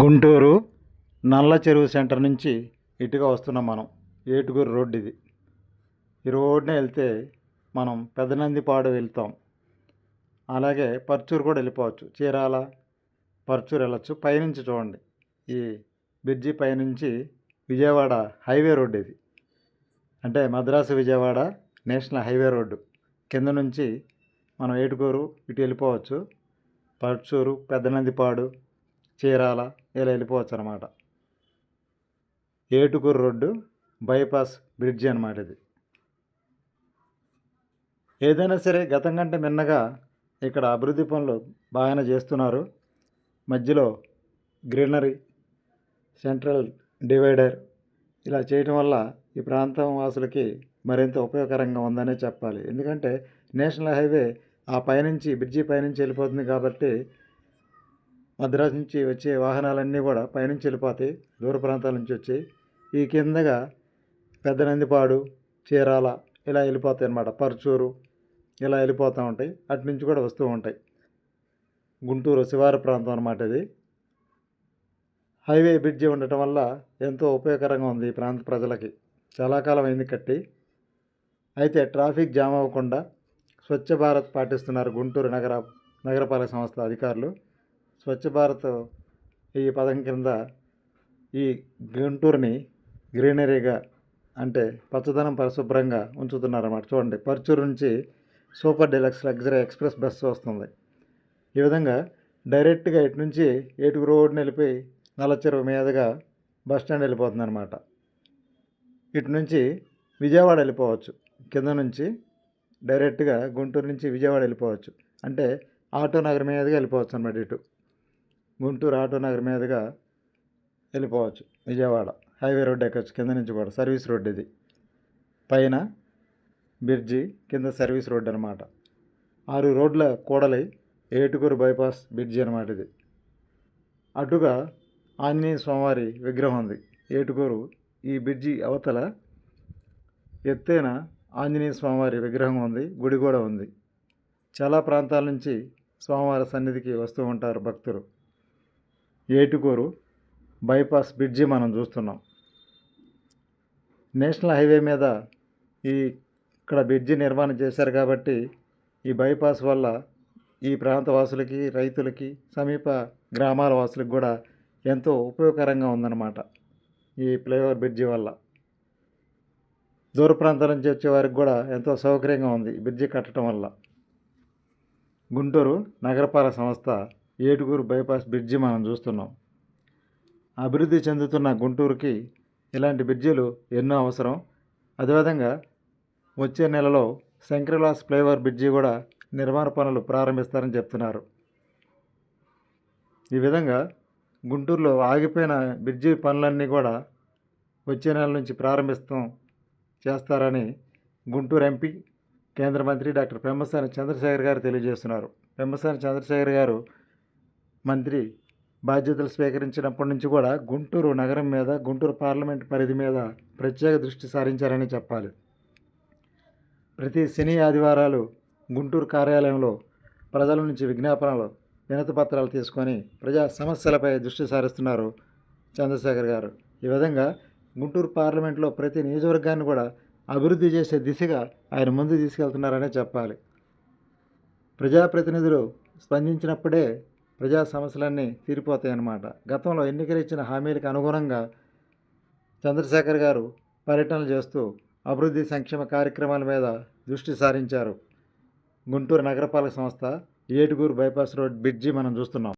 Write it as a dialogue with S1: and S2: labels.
S1: గుంటూరు నల్ల చెరువు సెంటర్ నుంచి ఇటుగా వస్తున్నాం మనం. ఏటుగురు రోడ్డు ఇది. ఈ రోడ్నే వెళ్తే మనం పెదనందిపాడు వెళ్తాం. అలాగే పర్చూరు కూడా వెళ్ళిపోవచ్చు. చీరాల పర్చూరు వెళ్ళచ్చు. పైనుంచి చూడండి. ఈ బ్రిడ్జి పైనుంచి విజయవాడ హైవే రోడ్డు ఇది. అంటే Madras Vijayawada national highway road. కింద నుంచి మనం ఏటుకూరు ఇటు వెళ్ళిపోవచ్చు. పర్చూరు పెద్దనందిపాడు చీరాల? ఇలా వెళ్ళిపోవచ్చు అనమాట ఏటుకూరు రోడ్డు బైపాస్ బ్రిడ్జి అనమాట ఇది. ఏదైనా సరే గతం కంటే మిన్నగా ఇక్కడ అభివృద్ధి పనులు బాగానే చేస్తున్నారు. మధ్యలో గ్రీనరీ సెంట్రల్ డివైడర్ ఇలా చేయటం వల్ల ఈ ప్రాంతం వాసులకి మరింత ఉపయోగకరంగా ఉందనే చెప్పాలి. ఎందుకంటే నేషనల్ హైవే ఆ పైనుంచి బ్రిడ్జి పైనుంచి వెళ్ళిపోతుంది కాబట్టి మద్రాసు నుంచి వచ్చే వాహనాలన్నీ కూడా పైనుంచి వెళ్ళిపోతాయి దూర ప్రాంతాల నుంచి వచ్చి ఈ కిందగా పెద్ద నందిపాడు చీరాల ఇలా వెళ్ళిపోతాయి అన్నమాట. పరుచూరు ఇలా వెళ్ళిపోతూ ఉంటాయి. అటు నుంచి కూడా వస్తూ ఉంటాయి. గుంటూరు శివారు ప్రాంతం అన్నమాట ఇది. హైవే బ్రిడ్జి ఉండటం వల్ల ఎంతో ఉపయోగకరంగా ఉంది ఈ ప్రాంత ప్రజలకి. చాలా కాలం అయింది కట్టి. అయితే ట్రాఫిక్ జామ్ అవ్వకుండా స్వచ్ఛ భారత్ పాటిస్తున్నారు గుంటూరు నగర నగరపాలక సంస్థ అధికారులు. స్వచ్ఛ భారత్ ఈ పథకం కింద ఈ గుంటూరుని గ్రీనరీగా అంటే పచ్చదనం పరిశుభ్రంగా ఉంచుతున్నారన్నమాట. చూడండి పర్చూరు నుంచి super deluxe luxury express bus వస్తుంది. ఈ విధంగా డైరెక్ట్గా ఇటు నుంచి ఏటుకు రోడ్ని వెళ్ళిపోయి నల్లచెరువు మీదుగా బస్ స్టాండ్ వెళ్ళిపోతుంది అనమాట ఇటు నుంచి విజయవాడ వెళ్ళిపోవచ్చు. కింద నుంచి డైరెక్ట్గా గుంటూరు నుంచి విజయవాడ వెళ్ళిపోవచ్చు. అంటే ఆటో నగర్ మీదుగా వెళ్ళిపోవచ్చు అనమాట ఇటు. గుంటూరు ఆటో నగర్ మీదుగా వెళ్ళిపోవచ్చు. విజయవాడ హైవే రోడ్ ఎక్కొచ్చు. కింద నుంచి కూడా సర్వీస్ రోడ్ ఇది. పైన బ్రిడ్జి కింద సర్వీస్ రోడ్ అనమాట ఆరు రోడ్ల కూడలి ఏటుకూరు బైపాస్ బ్రిడ్జి అనమాట ఇది. అటుగా ఆంజనేయ స్వామివారి విగ్రహం ఉంది. ఏటుకూరు ఈ బ్రిడ్జి అవతల ఎత్తైన ఆంజనేయ స్వామివారి విగ్రహం ఉంది. గుడి కూడా ఉంది. చాలా ప్రాంతాల నుంచి స్వామివారి సన్నిధికి వస్తూ ఉంటారు భక్తులు. ఏటుకూరు బైపాస్ బ్రిడ్జి మనం చూస్తున్నాం. నేషనల్ హైవే మీద ఈ ఇక్కడ బ్రిడ్జి నిర్మాణం చేశారు కాబట్టి ఈ బైపాస్ వల్ల ఈ ప్రాంత వాసులకి రైతులకి సమీప గ్రామాల వాసులకు కూడా ఎంతో ఉపయోగకరంగా ఉందన్నమాట ఈ ఫ్లైఓవర్ బ్రిడ్జి వల్ల. దూర ప్రాంతాల నుంచి వచ్చే వారికి కూడా ఎంతో సౌకర్యంగా ఉంది బ్రిడ్జి కట్టడం వల్ల. గుంటూరు నగరపాలక సంస్థ ఏటుగురు బైపాస్ బ్రిడ్జి మనం చూస్తున్నాం. అభివృద్ధి చెందుతున్న గుంటూరుకి ఇలాంటి బ్రిడ్జిలు ఎన్నో అవసరం. అదేవిధంగా వచ్చే నెలలో శంకరలాస్ ఫ్లైఓవర్ బ్రిడ్జి కూడా నిర్మాణ పనులు ప్రారంభిస్తారని చెప్తున్నారు. ఈ విధంగా గుంటూరులో ఆగిపోయిన బ్రిడ్జి పనులన్నీ కూడా వచ్చే నెల నుంచి ప్రారంభిస్తాం చేస్తారని గుంటూరు ఎంపీ కేంద్ర మంత్రి డాక్టర్ పెమ్మసాని చంద్రశేఖర్ గారు తెలియజేస్తున్నారు. పెమ్మసాని చంద్రశేఖర్ గారు మంత్రి బాధ్యతలు స్వీకరించినప్పటి నుంచి కూడా గుంటూరు నగరం మీద గుంటూరు పార్లమెంట్ పరిధి మీద ప్రత్యేక దృష్టి సారించారని చెప్పాలి. ప్రతి శని ఆదివారాలు గుంటూరు కార్యాలయంలో ప్రజల నుంచి విజ్ఞాపనలు వినతి పత్రాలు తీసుకొని ప్రజా సమస్యలపై దృష్టి సారిస్తున్నారు చంద్రశేఖర్ గారు. ఈ విధంగా గుంటూరు పార్లమెంట్లో ప్రతి నియోజకవర్గాన్ని కూడా అభివృద్ధి చేసే దిశగా ఆయన ముందు తీసుకెళ్తున్నారనే చెప్పాలి. ప్రజాప్రతినిధులు స్పందించినప్పుడే ప్రజా సమస్యలన్నీ తీరిపోతాయన్నమాట. గతంలో ఎన్నికలు ఇచ్చిన హామీలకు అనుగుణంగా చంద్రశేఖర్ గారు పర్యటనలు చేస్తూ అభివృద్ధి సంక్షేమ కార్యక్రమాల మీద దృష్టి సారించారు. గుంటూరు నగరపాలక సంస్థ ఏటుగూరు బైపాస్ రోడ్ బ్రిడ్జి మనం చూస్తున్నాం.